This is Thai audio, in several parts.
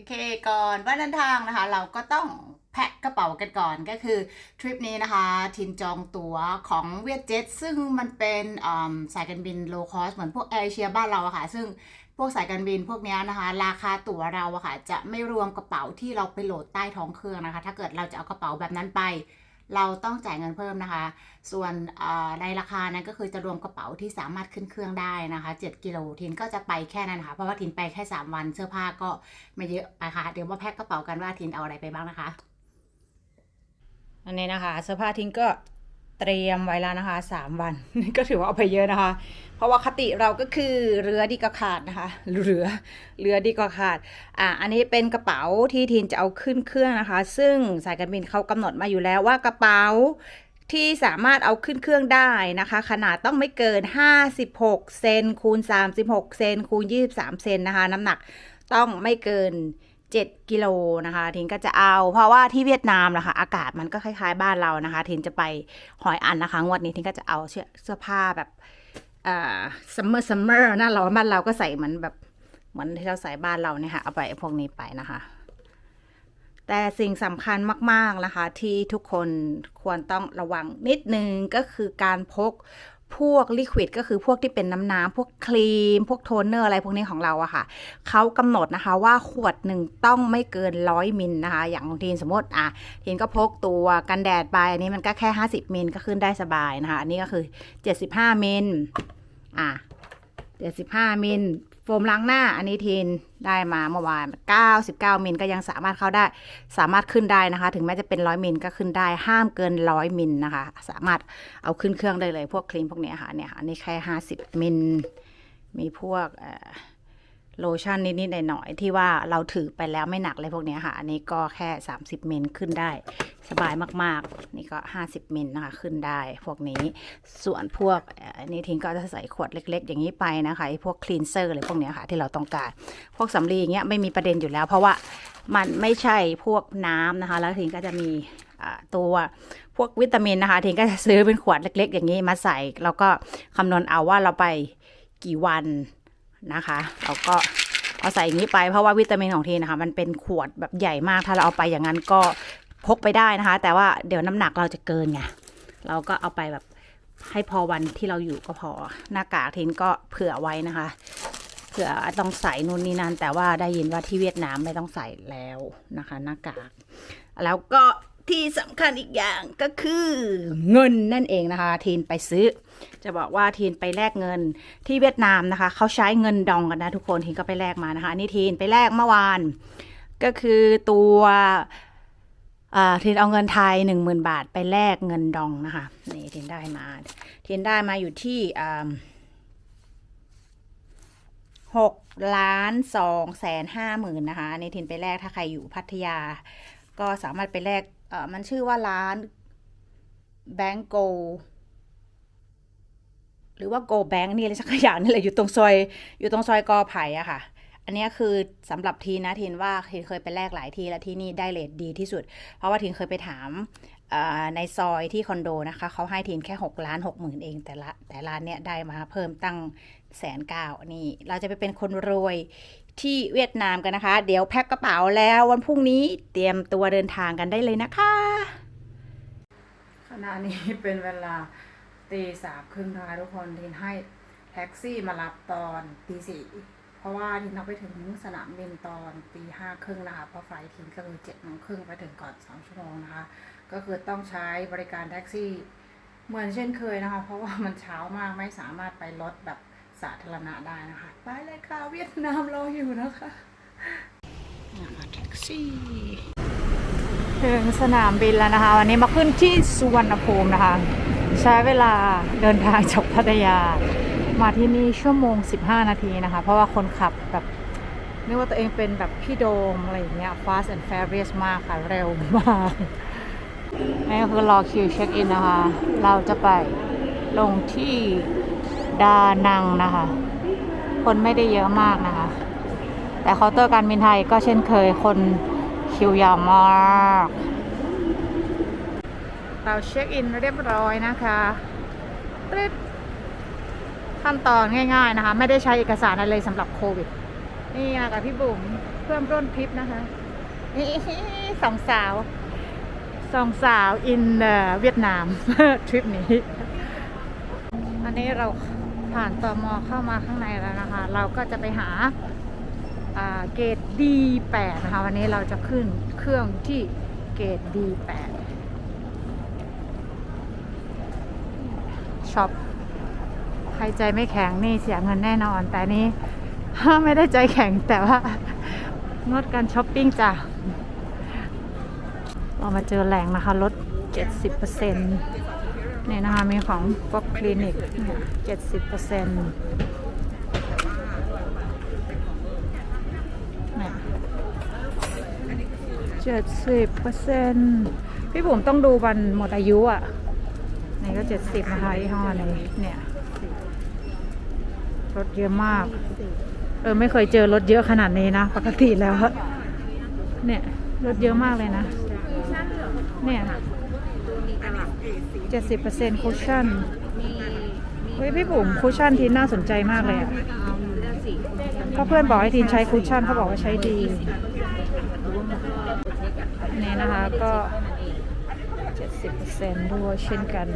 โอเคก่อนวันเดินทางนะคะ เราก็ต้องแพ็คกระเป๋ากันก่อนก็คือทริปนี้นะคะ ทินจองตั๋วของเวียดเจ็ตซึ่งมันเป็นสายการบินโลคอสเหมือนพวกแอร์เอเชียบ้านเราอะค่ะ ซึ่งพวกสายการบินพวกนี้นะคะ ราคาตั๋วเราอะค่ะ จะไม่รวมกระเป๋าที่เราไปโหลดใต้ท้องเครื่องนะคะ ถ้าเกิดเราจะเอากระเป๋าแบบนั้นไป เราต้องจ่ายเงินเพิ่มนะคะ ส่วนในราคานั้นก็คือจะรวมกระเป๋าที่สามารถขึ้นเครื่องได้นะคะ 7 กิโลทินก็จะไปแค่นั้นค่ะเพราะว่าทินไปแค่ 3 วันเสื้อผ้าก็ไม่เยอะไปค่ะ เดี๋ยวมาแพ็คกระเป๋ากันว่าทินเอาอะไรไปบ้างนะคะ อันนี้นะคะ เสื้อผ้าทินก็ เตรียมไว้แล้วนะคะ 3 วันก็ถือว่าเอาไปเยอะนะคะ เพราะว่าคติเราก็คือเรือดีกว่าขาดนะคะเรือเรือดีกว่าขาดอะอันนี้เป็นกระเป๋าที่ทีนจะเอาขึ้นเครื่องนะคะ ซึ่งสายการบินเขากำหนดมาอยู่แล้วว่ากระเป๋าที่สามารถเอาขึ้นเครื่องได้นะคะ ขนาดต้องไม่เกิน 56 เซนคูณ 36 เซนคูณ 23 เซนนะคะ น้ำหนักต้องไม่เกิน 7 กิโลนะคะทินก็จะเอา เพราะว่าที่เวียดนามนะคะอากาศมันก็คล้ายๆบ้านเรานะคะทินจะไปหอยอันนะคะ งวดนี้ทินก็จะเอาเสื้อเสื้อผ้าแบบอ่าซัมเมอร์ซัมเมอร์หน้าร้อนบ้านเราก็ใส่เหมือนแบบเหมือนที่เราใส่บ้านเราเนี่ยค่ะเอาไปพวกนี้ไปนะคะ แต่สิ่งสำคัญมาก ๆนะคะ ที่ทุกคนควรต้องระวังนิดนึงก็คือการพก พวกลิควิดก็คือพวกที่เป็นน้ำน้ำพวกครีม พวกโทนเนอร์อะไรพวกนี้ของเราอะค่ะเขากำหนดนะคะว่าขวดหนึ่งต้องไม่เกินร้อยมิลนะคะ อย่างของทีนสมมติอะทีนก็พกตัวกันแดดไป อันนี้มันก็แค่ 50 มิลก็ขึ้นได้สบายนะคะ อันนี้ก็คือ 75 มิลอะ75 มิล มล้างหน้าอันนี้ทีนได้มาเมื่อวาน 99 มิลก็ยังสามารถเข้าได้ สามารถขึ้นได้นะคะ ถึงแม้จะเป็น 100 มิลก็ขึ้นได้ ห้ามเกิน 100 มิลนะคะ สามารถเอาขึ้นเครื่องได้เลย พวกครีมพวกเนี้ค่ะเนี่ยอันนี้แค่ 50 มิล มีพวกอ โลชั่นนิดๆหน่อยๆที่ว่าเราถือไปแล้วไม่หนักเลยพวกนี้ค่ะ อันนี้ก็แค่ 30มิลขึ้นได้ สบายมากๆ นี่ก็ 50มิลนะคะขึ้นได้พวกนี้ ส่วนพวกอันนี้ทิ้งก็จะใส่ขวดเล็ก ๆ อย่างนี้ไปนะคะไอ้พวกคลีนเซอร์อะไรพวกนี้ค่ะที่เราต้องการ พวกสำลีอย่างเงี้ยไม่มีประเด็นอยู่แล้ว เพราะว่ามันไม่ใช่พวกน้ำนะคะ แล้วทิ้งก็จะมีตัวพวกวิตามินนะคะทิ้งก็จะซื้อเป็นขวดเล็ก ๆ อย่างนี้มาใส่ แล้วก็คำนวณเอาว่าเราไปกี่วัน นะคะ เราก็เอาใส่อย่างนี้ไปเพราะว่าวิตามินของทีนะคะ มันเป็นขวดแบบใหญ่มากถ้าเราเอาไปอย่างนั้นก็พกไปได้นะคะ แต่ว่าเดี๋ยวน้ำหนักเราจะเกินไงเราก็เอาไปแบบให้พอวันที่เราอยู่ก็พอหน้ากากทินก็เผื่อไว้นะคะเผื่อต้องใส่นู่นนี่นั่นแต่ว่าได้ยินว่าที่เวียดนามไม่ต้องใส่แล้วนะคะ หน้ากาก แล้วก็ ที่สำคัญอีกอย่างก็คือเงินนั่นเองนะคะทีนไปซื้อ จะบอกว่าทีนไปแลกเงินที่เวียดนามนะคะเขาใช้เงินดองกันนะทุกคนทีนก็ไปแลกมานะคะนี่ทีนไปแลกเมื่อวาน ก็คือตัวทีนเอาเงินไทยหนึ่งหมื่นบาทไปแลกเงินดองนะคะนี่ทีนได้มาทีนได้มาอยู่ที่หกล้านสองแสนห้าหมื่นนะคะอันนี่ทินไปแลกถ้าใครอยู่พัทยา ก็สามารถไปแลก มันชื่อว่าร้านแบงโกหรือว่าโกแบงนี่อะไรสักอย่างนี่แหละอยู่ตรงซอย อยู่ตรงซอยกอไผ่อะค่ะ อันนี้คือสำหรับทีนะทีนว่าทีนเคยไปแลกหลายที่แล้วที่นี่ได้เลทดีที่สุด เพราะว่าทีนเคยไปถามในซอยที่คอนโดนะคะเขาให้ทีนแค่ 6 ล้าน 6 หมื่นเองแต่ละแต่ร้านเนี้ยได้มาเพิ่มตั้ง แสนเก้านี่ เราจะไปเป็นคนรวยที่เวียดนามกันนะคะ เดี๋ยวแพ็คกระเป๋าแล้ววันพรุ่งนี้เตรียมตัวเดินทางกันได้เลยนะคะ ขณะนี้เป็นเวลาตีสามครึ่งนะคะทุกคนทินให้แท็กซี่มารับตอนตีสี่เพราะว่าทินต้องไปถึงสนามบินตอนตีห้าครึ่งนะคะเพราะไฟทินก็คือเจ็ดโมงครึ่งไปถึงก่อนสองชั่วโมงนะคะ ก็คือต้องใช้บริการแท็กซี่เหมือนเช่นเคยนะคะ เพราะว่ามันเช้ามากไม่สามารถไปรถแบบ สาธารณะได้นะคะ ไปเลยค่ะ เวียดนามรออยู่นะคะนะคะแท็กซี่ถึงสนามบินแล้วนะคะ วันนี้มาขึ้นที่สุวรรณภูมินะคะ ใช้เวลาเดินทางจากพัทยา มาที่นี่ชั่วโมง 15 นาทีนะคะ เพราะว่าคนขับแบบนึกว่าตัวเองเป็นแบบพี่โดมอะไรอย่างเงี้ย fast and furious มากค่ะ เร็วมากนี่ก็คือรอคิวเช็คอินนะคะ เราจะไปลงที่ ดานังนะคะ คนไม่ได้เยอะมากนะคะ แต่เคาน์เตอร์การบินไทยก็เช่นเคยคนคิวยาวมากเราเช็คอินเรียบร้อยนะคะปึ๊บขั้นตอนง่าย ๆนะคะ ไม่ได้ใช้เอกสารอะไรเลยสำหรับโควิด นี่มากับพี่บุ๋มเพื่อนร่วมทริปนะคะนี่สองสาวสองสาวอินเวียดนามทริปนี้ อันนี้เรา ผ่านตอมอเข้ามาข้างในแล้วนะคะ เราก็จะไปหาเกต D8 นะคะวันนี้เราจะขึ้นเครื่องที่เกต D8 ช็อปใครใจไม่แข็งนี่เสียเงินแน่นอน แต่นี้ไม่ได้ใจแข็งแต่ว่างดการช้อปปิ้งจ้ะเรามาเจอแหล่งนะคะลด 70% นี่ยนะคะ มีของพวกคลินิกเนี่ย70%เนี่ย70%พี่บุ๋มต้องดูวันหมดอายุอะนี่ก็70นะคะยี่ห้อนี้เนี่ยลดเยอะมาก เออ ไม่เคยเจอรถเยอะขนาดนี้นะ ปกติแล้ว เนี่ย รถเยอะมากเลยนะ เนี่ย เจ็ดสิบเปอร์เซ็นต์คุชชั่นเฮ้ยพี่บุ๋มคุชชั่นทีนน่าสนใจมากเลยอะเพราะเพื่อนบอกให้ทีนใช้คุชชั่นเขาบอกว่าใช้ดี นี่นะคะก็เจ็ดสิบเปอร์เซ็นต์ด้วยเช่นกัน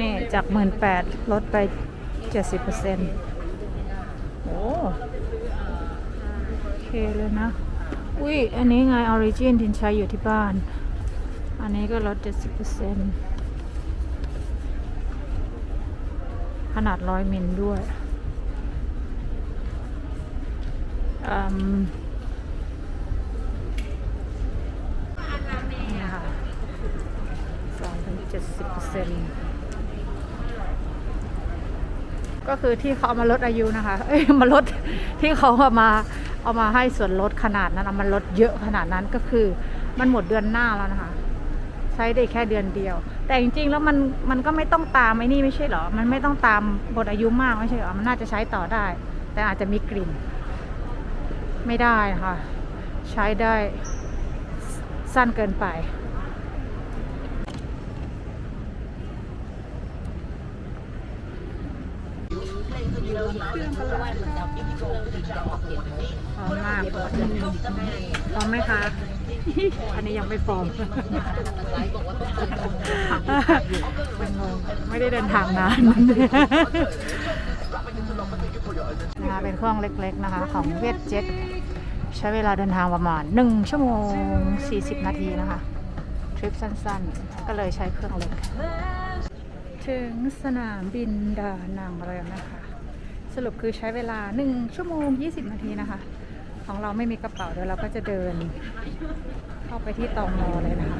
นี่จากหมื่นแปดลดไปเจ็ดสิบเปอร์เซ็นต์โอ้โอเคเลยนะ อุ้ย อันนี้ไง Origin ทินใช้อยู่ที่บ้าน อันนี้ก็ลดเจ็ดสิบเปอร์เซ็นต์ขนาดร้อยมิลด้วยอืมนี่ค่ะสองถึงเจ็ดสิบเปอร์เซ็นต์ก็คือที่เขาเอามาลดอายุนะคะ เอ้ยมาลดที่เขาเอามา เอามาให้ส่วนลดขนาดนั้นเอามาลดเยอะขนาดนั้นก็คือ มันหมดเดือนหน้าแล้วนะคะ ใช้ได้แค่เดือนเดียว แต่จริงๆแล้วมันมันก็ไม่ต้องตามไอ้นี่ไม่ใช่เหรอ มันไม่ต้องตามหมดอายุมากไม่ใช่หรอ มันน่าจะใช้ต่อได้ แต่อาจจะมีกลิ่น ไม่ได้นะคะใช้ได้สั้นเกินไป พร้อมมากพร้อมไหมคะ อันนี้ยังไม่พร้อมมันงงไม่ได้เดินทางนานนะคะเป็นเครื่องเล็กๆนะคะ ของเวทเจ็ตใช้เวลาเดินทางประมาณ 1 ชั่วโมง 40 นาทีนะคะ ทริปสั้นๆ ก็เลยใช้เครื่องเล็ก ถึงสนามบินดานังแล้วนะคะ รุปคือใช้เวลา 1 ชั่วโมง 20 นาทีนะคะ ของเราไม่มีกระเป๋าเดี๋ยวเราก็จะเดิน เข้าไปที่ตองมอเลยนะคะ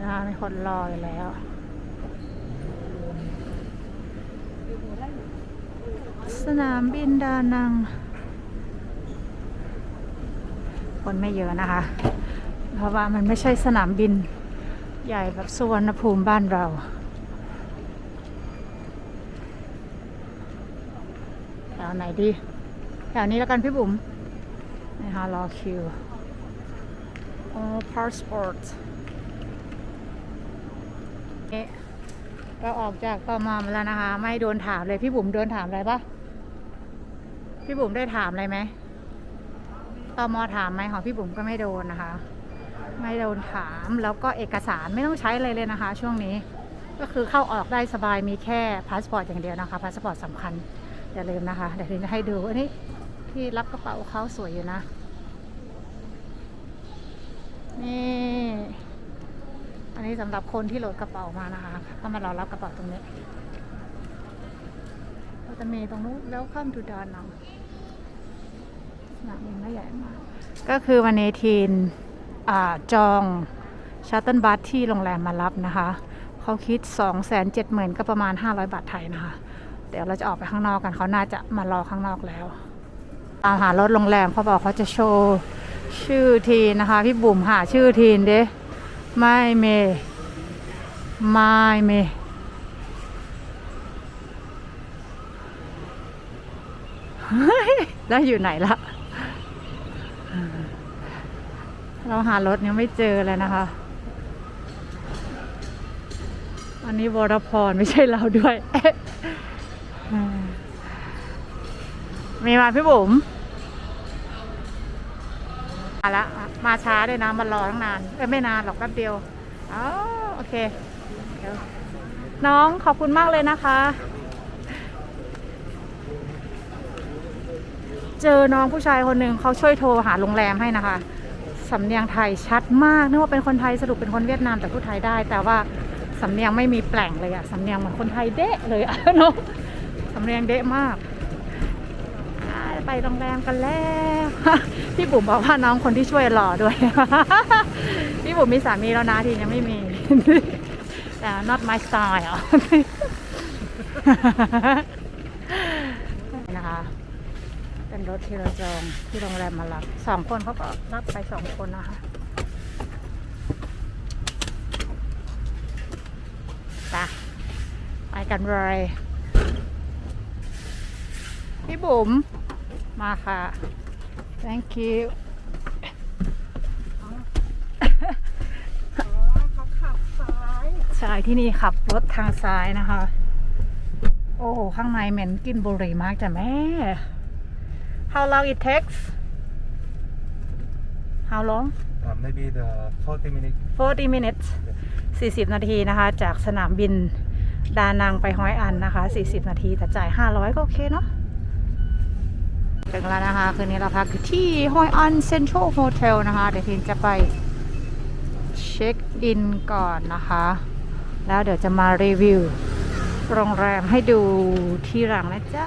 นะคะมีคนรออยู่แล้วสนามบินดานัง คนไม่เยอะนะคะ เพราะว่ามันไม่ใช่สนามบินใหญ่แบบสุวรรณภูมิบ้านเรา แถว ไหนดี แถวนี้แล้วกันพี่บุ๋มนะคะรอคิวโอ้ passport เอ๊ะก็ออกจากตมมาแล้วนะคะ ไม่โดนถามเลยพี่บุ๋มโดนถามอะไรปะพี่บุ๋มได้ถามอะไรไหมตมถามไหมของพี่บุ๋มก็ไม่โดนนะคะ ไม่โดนถามแล้วก็เอกสารไม่ต้องใช้อะไรเลยนะคะ ช่วงนี้ก็คือเข้าออกได้สบายมีแค่พาสปอร์ตอย่างเดียวนะคะพาสปอร์ตสำคัญ อย่าลืมนะคะ เดี๋ยวทีจะให้ดูอันนี้ที่รับกระเป๋าเขาสวยอยู่นะ นี่ อันนี้สำหรับคนที่โหลดกระเป๋ามานะคะก็มารอรับกระเป๋าตรงนี้ก็จะมีตรงนู้นแล้วข้ามดูดานนังสนามบินไม่ใหญ่มาก ก็คือวันนี้ทีนอาจองชัตเติลบัสที่โรงแรมมารับนะคะ เขาคิด 2 7 0 0 0 0ก็ประมาณ 500 บาทไทยนะคะ ดี๋ยวเราจะออกไปข้างนอกกันเขาน่าจะมารอข้างนอกแล้วตามหารถโรงแรมเขาบอกเขาจะโชว์ชื่อทีนะคะ พี่บุ๋มหาชื่อทีนเด้ไม่เมไม่เมแล้วอยู่ไหนละเราหารถยังไม่เจอเลยนะคะ อันนี้วรพรไม่ใช่เราด้วย มีมาพี่บุ๋มมาละมาช้าด้วยนะมารอตั้งนานเอ้ยไม่นานหรอกแป๊บเดียวอ๋อโอเคเดี๋ยวน้องขอบคุณมากเลยนะคะ เจอน้องผู้ชายคนหนึ่งเขาช่วยโทรหาโรงแรมให้นะคะสำเนียงไทยชัดมากนึกว่าเป็นคนไทยสรุปเป็นคนเวียดนามแต่พูดไทยได้ แต่ว่าสำเนียงไม่มีแปลงเลยอะสำเนียงเหมือนคนไทยเดะเลยอะเนาะสำเนียงเดะมาก ไปโรงแรมกันแล้ว พี่บุ๋มบอกว่าน้องคนที่ช่วยหล่อด้วย พี่บุ๋มมีสามีแล้วนะทียังไม่มี แต่ not my style อะนะคะเป็นรถที่เราจองที่โรงแรมมารับสองคนเขาก็รับไปสองคนนะคะไปไปกันเลยพี่บุ๋ม มาค่ะ thank you เขาขับซ้ายใช่ที่นี่ขับรถทางซ้ายนะคะ โอ้โหข้างในเหม็นกลินบุหรี่มากจ้ะแม่ How long it takes How long Uh, maybe the 40 minutes 40 minutes 40 นาทีนะคะ จากสนามบินดานังไปฮ้อยอันนะคะ 40 นาทีแต่จ่าย 500 ก็โอเคเนาะ ถึงแล้วนะคะ คืนนี้เราพักอยู่ที่ฮอยอันเซ็นทรัลโฮเทลนะคะ เดี๋ยวทีนจะไปเช็คอินก่อนนะคะ แล้วเดี๋ยวจะมารีวิวโรงแรมให้ดูที่หลังนะจ๊ะ